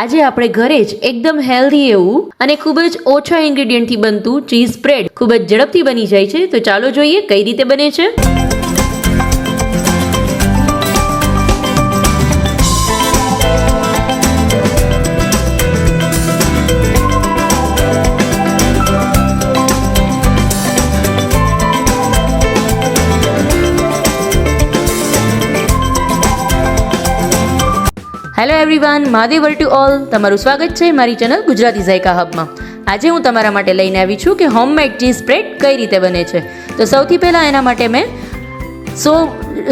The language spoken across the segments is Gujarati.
આજે આપણે ઘરે જ એકદમ હેલ્ધી એવું અને ખૂબ જ ઓછા ઇન્ગ્રેડિયન્ટથી બનતું ચીઝ સ્પ્રેડ ખૂબ જ ઝડપથી બની જાય છે. તો ચાલો જોઈએ કઈ રીતે બને છે. હેલો એવરીવન મહાદેવર ટુ ઓલ તમારું સ્વાગત છે મારી ચેનલ ગુજરાતી ઝાયકા હબમાં. આજે હું તમારા માટે લઈને આવી છું કે હોમમેડ ચીઝ સ્પ્રેડ કઈ રીતે બને છે. તો સૌથી પહેલાં એના માટે મેં સો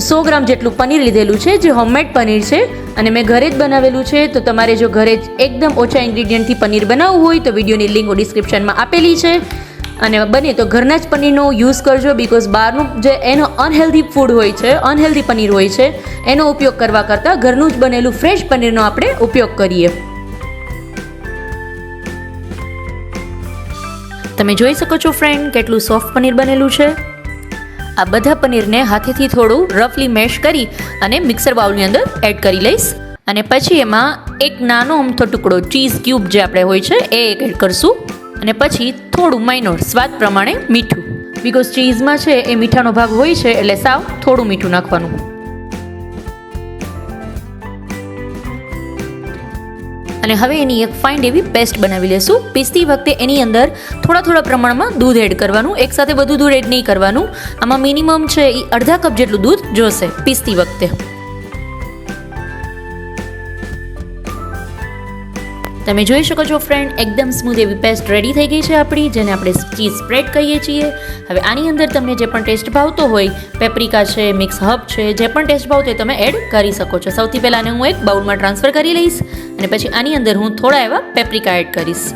સો ગ્રામ જેટલું પનીર લીધેલું છે, જે હોમમેડ પનીર છે, અને મેં ઘરે જ બનાવેલું છે. તો તમારે જો ઘરે જ એકદમ ઓછા ઇન્ગ્રીડિયન્ટથી પનીર બનાવવું હોય તો વિડીયોની લિંક ડિસ્ક્રિપ્શનમાં આપેલી છે. અને બને તો ઘરના જ પનીરનો યુઝ કરજો બિકોઝ બહારનું જે એનો અનહેલ્ધી ફૂડ હોય છે અનહેલ્ધી પનીર હોય છે, એનો ઉપયોગ કરવા કરતાં ઘરનું જ બનેલું ફ્રેશ પનીરનો આપણે ઉપયોગ કરીએ. તમે જોઈ શકો છો ફ્રેન્ડ કેટલું સોફ્ટ પનીર બનેલું છે. આ બધા પનીરને હાથેથી થોડું રફલી મેશ કરી અને મિક્સર બાઉલની અંદર એડ કરી લઈશ. અને પછી એમાં એક નાનો અમથો ટુકડો ચીઝ ક્યુબ જે આપણે હોય છે, એ એડ કરશું. અને પછી થોડું માઇનોર સ્વાદ પ્રમાણે મીઠું. બિકોઝ ચીઝમાં છે એ મીઠાનો ભાગ હોય છે, એટલે સાવ થોડું મીઠું નાખવાનું. અને હવે એની એક ફાઇન્ડ એવી પેસ્ટ બનાવી લેશું. પીસતી વખતે એની અંદર થોડા થોડા પ્રમાણમાં દૂધ એડ કરવાનું. એકસાથે બધું દૂધ એડ નહીં કરવાનું. આમાં મિનિમમ છે એ અડધા કપ જેટલું દૂધ જોશે પીસતી વખતે. તમે જોઈ શકો છો ફ્રેન્ડ એકદમ સ્મૂથ એવી પેસ્ટ રેડી થઈ ગઈ છે આપણી, જેને આપણે ચીઝ સ્પ્રેડ કહીએ છીએ. હવે આની અંદર તમને જે પણ ટેસ્ટ ભાવતો હોય પેપ્રિકા છે મિક્સ હબ છે, જે પણ ટેસ્ટ ભાવતો હોય, તમે એડ કરી શકો છો. સૌથી પહેલાં હું એક બાઉલમાં ટ્રાન્સફર કરી લઈશ, અને પછી આની અંદર હું થોડા એવા પેપ્રિકા એડ કરીશ.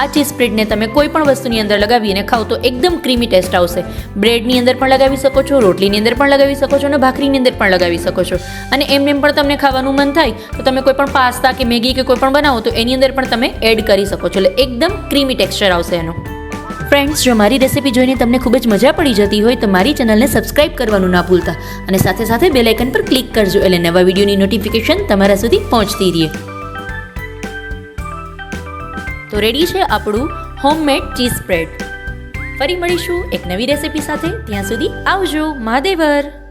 આ ચીઝ સ્પ્રેડને તમે કોઈ પણ વસ્તુની અંદર લગાવીને ખાઓ તો એકદમ ક્રીમી ટેસ્ટ આવશે. બ્રેડની અંદર પણ લગાવી શકો છો, રોટલીની અંદર પણ લગાવી શકો છો અને ભાખરીની અંદર પણ લગાવી શકો છો. અને એમ એમ પણ તમને ખાવાનું મન થાય, તો તમે કોઈ પણ પાસ્તા કે મેગી કે કોઈ પણ બનાવો તો એની અંદર પણ તમે એડ કરી શકો છો. એટલે એકદમ ક્રીમી ટેક્સચર આવશે એનું. ફ્રેન્ડ્સ જો મારી રેસિપી જોઈને તમને ખૂબ જ મજા પડી જતી હોય તો મારી ચેનલને સબસ્ક્રાઇબ કરવાનું ના ભૂલતા. અને સાથે સાથે બેલ આઇકન પર ક્લિક કરજો, એટલે નવા વિડીયોની નોટિફિકેશન તમારા સુધી પહોંચતી રહે. તો રેડી છે આપણું હોમમેડ ચીઝ સ્પ્રેડ ફરી મળીશું એક નવી રેસિપી સાથે. ત્યાં સુધી આવજો, મહાદેવર!